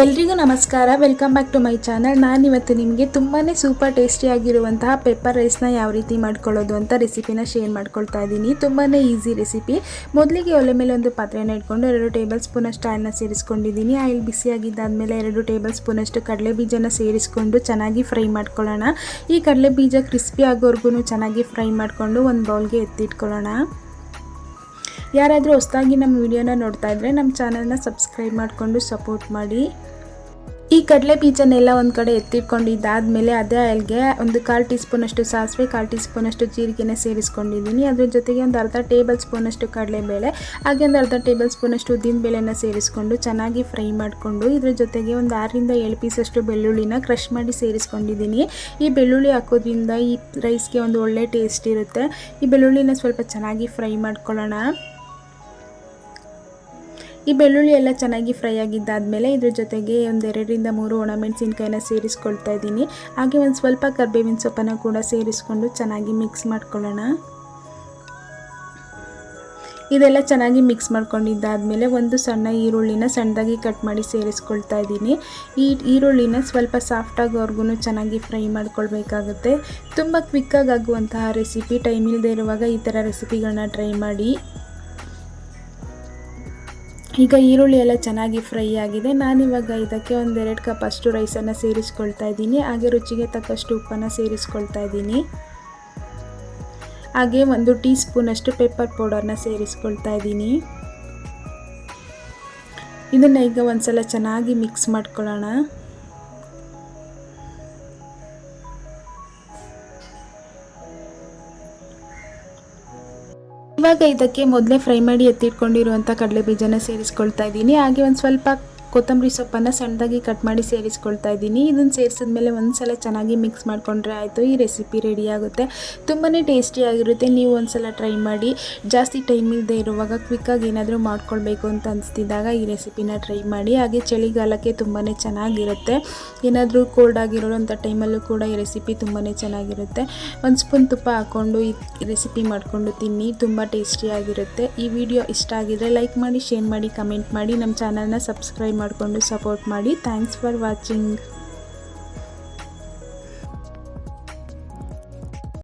ಎಲ್ರಿಗೂ ನಮಸ್ಕಾರ. Welcome back to my channel ನಾನಿವತ್ತು ನಿಮಗೆ ತುಂಬಾ ಸೂಪರ್ ಟೇಸ್ಟಿಯಾಗಿರುವಂತಹ ಪೆಪ್ಪರ್ ರೈಸ್ನ ಯಾವ ರೀತಿ ಮಾಡ್ಕೊಳ್ಳೋದು ಅಂತ ರೆಸಿಪಿನ ಶೇರ್ ಮಾಡ್ಕೊಳ್ತಾ ಇದ್ದೀನಿ ತುಂಬಾ ಈಸಿ ರೆಸಿಪಿ ಮೊದಲಿಗೆ ಒಲೆ ಮೇಲೆ ಒಂದು ಪಾತ್ರೆನ ಇಟ್ಕೊಂಡು ಎರಡು ಟೇಬಲ್ ಸ್ಪೂನಷ್ಟು ಆಯಿಲ್ನ ಸೇರಿಸ್ಕೊಂಡಿದ್ದೀನಿ ಆಯಿಲ್ ಬಿಸಿಯಾಗಿದ್ದಾದಮೇಲೆ ಎರಡು ಟೇಬಲ್ ಸ್ಪೂನಷ್ಟು ಕಡಲೆ ಬೀಜನ ಸೇರಿಸ್ಕೊಂಡು ಚೆನ್ನಾಗಿ ಫ್ರೈ ಮಾಡ್ಕೊಳ್ಳೋಣ. ಈ ಕಡಲೆ ಬೀಜ ಕ್ರಿಸ್ಪಿ ಆಗೋವರೆಗೂ ಚೆನ್ನಾಗಿ ಫ್ರೈ ಮಾಡಿಕೊಂಡು ಒಂದು ಬೌಲ್ಗೆ ಎತ್ತಿಟ್ಕೊಳ್ಳೋಣ. ಯಾರಾದರೂ ಹೊಸದಾಗಿ ನಮ್ಮ ವಿಡಿಯೋನ ನೋಡ್ತಾ ಇದ್ರೆ ನಮ್ಮ ಚಾನಲ್ನ ಸಬ್ಸ್ಕ್ರೈಬ್ ಮಾಡಿಕೊಂಡು ಸಪೋರ್ಟ್ ಮಾಡಿ. ಈ ಕಡಲೆ ಬೀಜನೆಲ್ಲ ಒಂದು ಕಡೆ ಎತ್ತಿಟ್ಕೊಂಡಿದ್ದಾದಮೇಲೆ ಅದೇ ಆಯಿಲ್ಗೆ ಒಂದು ಕಾಲು ಟೀ ಸ್ಪೂನಷ್ಟು ಸಾಸಿವೆ, ಕಾಲು ಟೀ ಸ್ಪೂನಷ್ಟು ಜೀರಿಗೆನ ಸೇರಿಸ್ಕೊಂಡಿದ್ದೀನಿ. ಅದ್ರ ಜೊತೆಗೆ ಒಂದು ಅರ್ಧ ಟೇಬಲ್ ಸ್ಪೂನಷ್ಟು ಕಡಲೆಬೇಳೆ, ಹಾಗೆ ಒಂದು ಅರ್ಧ ಟೇಬಲ್ ಸ್ಪೂನಷ್ಟು ಉದ್ದಿನಬೇಳೆನ ಸೇರಿಸ್ಕೊಂಡು ಚೆನ್ನಾಗಿ ಫ್ರೈ ಮಾಡಿಕೊಂಡು ಇದ್ರ ಜೊತೆಗೆ ಒಂದು ಆರರಿಂದ ಏಳು ಪೀಸಷ್ಟು ಬೆಳ್ಳುಳ್ಳಿನ ಕ್ರಷ್ ಮಾಡಿ ಸೇರಿಸ್ಕೊಂಡಿದ್ದೀನಿ. ಈ ಬೆಳ್ಳುಳ್ಳಿ ಹಾಕೋದ್ರಿಂದ ಈ ರೈಸ್ಗೆ ಒಂದು ಒಳ್ಳೆ ಟೇಸ್ಟ್ ಇರುತ್ತೆ. ಈ ಬೆಳ್ಳುಳ್ಳಿನ ಸ್ವಲ್ಪ ಚೆನ್ನಾಗಿ ಫ್ರೈ ಮಾಡ್ಕೊಳ್ಳೋಣ. ಈ ಬೆಳ್ಳುಳ್ಳಿ ಎಲ್ಲ ಚೆನ್ನಾಗಿ ಫ್ರೈ ಆಗಿದ್ದಾದಮೇಲೆ ಇದ್ರ ಜೊತೆಗೆ ಒಂದು ಎರಡರಿಂದ ಮೂರು ಒಣಮೆಣಸಿನ್ಕಾಯಿನ ಸೇರಿಸ್ಕೊಳ್ತಾ ಇದ್ದೀನಿ. ಹಾಗೆ ಒಂದು ಸ್ವಲ್ಪ ಕರ್ಬೇವಿನ ಸೊಪ್ಪನ್ನು ಕೂಡ ಸೇರಿಸ್ಕೊಂಡು ಚೆನ್ನಾಗಿ ಮಿಕ್ಸ್ ಮಾಡ್ಕೊಳ್ಳೋಣ. ಇದೆಲ್ಲ ಚೆನ್ನಾಗಿ ಮಿಕ್ಸ್ ಮಾಡ್ಕೊಂಡಿದ್ದಾದಮೇಲೆ ಒಂದು ಸಣ್ಣ ಈರುಳ್ಳಿನ ಸಣ್ಣದಾಗಿ ಕಟ್ ಮಾಡಿ ಸೇರಿಸ್ಕೊಳ್ತಾ ಇದ್ದೀನಿ. ಈ ಈರುಳ್ಳಿನ ಸ್ವಲ್ಪ ಸಾಫ್ಟಾಗೋವರೆಗೂ ಚೆನ್ನಾಗಿ ಫ್ರೈ ಮಾಡ್ಕೊಳ್ಬೇಕಾಗುತ್ತೆ. ತುಂಬ ಕ್ವಿಕ್ಕಾಗಿ ಆಗುವಂತಹ ರೆಸಿಪಿ ಟೈಮ್ ಇಲ್ಲದೆ ಇರುವಾಗ ಈ ಥರ ರೆಸಿಪಿಗಳನ್ನ ಟ್ರೈ ಮಾಡಿ. ಈಗ ಈರುಳ್ಳಿ ಎಲ್ಲ ಚೆನ್ನಾಗಿ ಫ್ರೈ ಆಗಿದೆ. ನಾನಿವಾಗ ಇದಕ್ಕೆ ಒಂದೆರಡು ಕಪ್ ಅಷ್ಟು ರೈಸನ್ನು ಸೇರಿಸ್ಕೊಳ್ತಾ ಇದ್ದೀನಿ. ಹಾಗೆ ರುಚಿಗೆ ತಕ್ಕಷ್ಟು ಉಪ್ಪನ್ನು ಸೇರಿಸ್ಕೊಳ್ತಾ ಇದ್ದೀನಿ. ಹಾಗೆ ಒಂದು ಟೀ ಸ್ಪೂನಷ್ಟು ಪೆಪ್ಪರ್ ಪೌಡರ್ನ ಸೇರಿಸ್ಕೊಳ್ತಾ ಇದ್ದೀನಿ. ಇದನ್ನು ಈಗ ಒಂದು ಸಲ ಚೆನ್ನಾಗಿ ಮಿಕ್ಸ್ ಮಾಡ್ಕೊಳ್ಳೋಣ. ಇವಾಗ ಇದಕ್ಕೆ ಮೊದಲೇ ಫ್ರೈ ಮಾಡಿ ಎತ್ತಿಟ್ಕೊಂಡಿರುವಂಥ ಕಡಲೆ ಬೀಜನ ಸೇರಿಸ್ಕೊಳ್ತಾ ಇದ್ದೀನಿ. ಹಾಗೆ ಒಂದು ಸ್ವಲ್ಪ ಕೊತ್ತಂಬರಿ ಸೊಪ್ಪನ್ನು ಸಣ್ಣದಾಗಿ ಕಟ್ ಮಾಡಿ ಸೇರಿಸ್ಕೊಳ್ತಾ ಇದ್ದೀನಿ. ಇದನ್ನು ಸೇರಿಸಿದ್ಮೇಲೆ ಒಂದು ಸಲ ಚೆನ್ನಾಗಿ ಮಿಕ್ಸ್ ಮಾಡಿಕೊಂಡ್ರೆ ಆಯಿತು, ಈ ರೆಸಿಪಿ ರೆಡಿ ಆಗುತ್ತೆ. ತುಂಬಾ ಟೇಸ್ಟಿಯಾಗಿರುತ್ತೆ ನೀವು ಒಂದು ಸಲ ಟ್ರೈ ಮಾಡಿ. ಜಾಸ್ತಿ ಟೈಮ್ ಇಲ್ಲದೆ ಇರುವಾಗ ಕ್ವಿಕ್ಕಾಗಿ ಏನಾದರೂ ಮಾಡ್ಕೊಳ್ಬೇಕು ಅಂತ ಅನಿಸ್ತಿದ್ದಾಗ ಈ ರೆಸಿಪಿನ ಟ್ರೈ ಮಾಡಿ. ಹಾಗೆ ಚಳಿಗಾಲಕ್ಕೆ ತುಂಬಾ ಚೆನ್ನಾಗಿರುತ್ತೆ. ಏನಾದರೂ ಕೋಲ್ಡ್ ಆಗಿರೋಂಥ ಟೈಮಲ್ಲೂ ಕೂಡ ಈ ರೆಸಿಪಿ ತುಂಬಾ ಚೆನ್ನಾಗಿರುತ್ತೆ. ಒಂದು ಸ್ಪೂನ್ ತುಪ್ಪ ಹಾಕ್ಕೊಂಡು ಈ ರೆಸಿಪಿ ಮಾಡಿಕೊಂಡು ತಿನ್ನಿ. ತುಂಬ ಟೇಸ್ಟಿಯಾಗಿರುತ್ತೆ ಈ ವಿಡಿಯೋ ಇಷ್ಟ ಆಗಿದ್ರೆ ಲೈಕ್ ಮಾಡಿ ಶೇರ್ ಮಾಡಿ ಕಮೆಂಟ್ ಮಾಡಿ. ನಮ್ಮ ಚಾನಲ್ನ ಸಬ್ಸ್ಕ್ರೈಬ್ ಮಾಡಿಕೊಂಡು ಸಪೋರ್ಟ್ ಮಾಡಿ. Thanks for watching